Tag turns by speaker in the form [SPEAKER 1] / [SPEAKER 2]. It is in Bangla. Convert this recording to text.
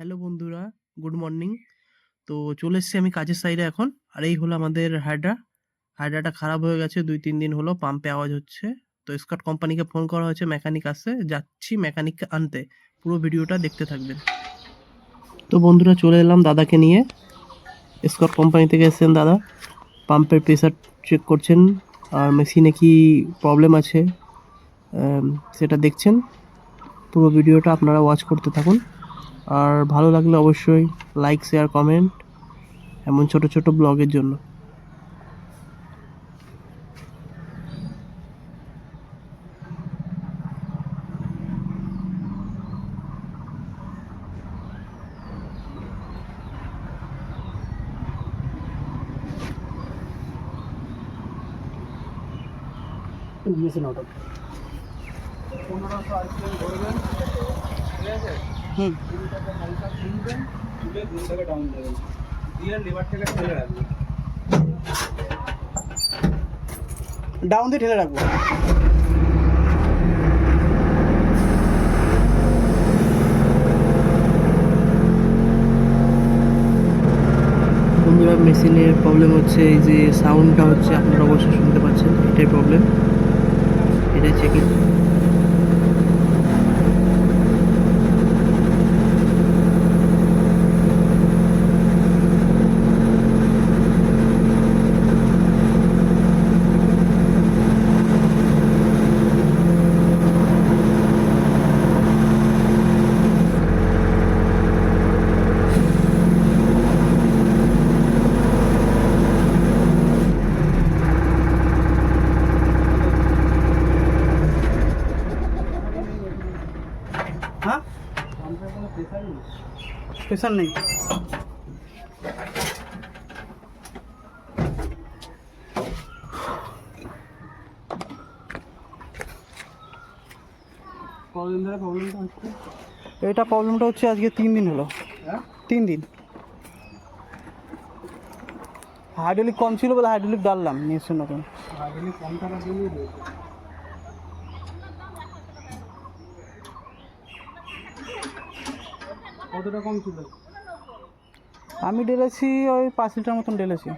[SPEAKER 1] হ্যালো বন্ধুরা, গুড মর্নিং। তো চলে এসেছি আমি কাজের সাইডে এখন। আর এই হলো আমাদের হাইড্রা হাইড্রাটা খারাপ হয়ে গেছে, দুই তিন দিন হলো পাম্পে আওয়াজ হচ্ছে। তো স্কট কোম্পানিকে ফোন করা হয়েছে মেকানিক আসছে। যাচ্ছি মেকানিককে আনতে। পুরো ভিডিওটা দেখতে থাকবেন। তো বন্ধুরা, চলে এলাম দাদাকে নিয়ে। স্কট কোম্পানি থেকে এসেছেন দাদা। পাম্পের প্রেশার চেক করছেন। আর মেশিনে কি প্রবলেম আছে সেটা দেখছেন। পুরো ভিডিওটা আপনারা ওয়াচ করতে থাকুন। আর ভালো লাগলে অবশ্যই লাইক শেয়ার কমেন্ট এমন ছোট ছোট ব্লগের জন্য।
[SPEAKER 2] পনেরোশো আইসক্রিম ধরবেন ঠিক আছে?
[SPEAKER 1] হুম।
[SPEAKER 2] ডাউন দিয়ে ঠেলে
[SPEAKER 1] ডাউন দিয়ে ঠেলে রাখব। বন্ধুরা, মেশিনের প্রবলেম হচ্ছে এই যে সাউন্ডটা হচ্ছে, আপনারা অবশ্যই শুনতে পাচ্ছেন, এটাই প্রবলেম এটাই চেকিং হ্যাঁ
[SPEAKER 2] পাম্পের প্রেশার নেই।
[SPEAKER 1] এটা প্রবলেমটা হচ্ছে আজকে তিন দিন হলো।
[SPEAKER 2] হ্যাঁ?
[SPEAKER 1] তিন দিন। হাইড্রোলিক কম ছিল বলে হাইড্রোলিক ডাললাম নিয়ে এসে
[SPEAKER 2] কতটা কম ছিল?
[SPEAKER 1] আমি ডেলেছি ওই পাঁচ লিটার মতন ডেলেছি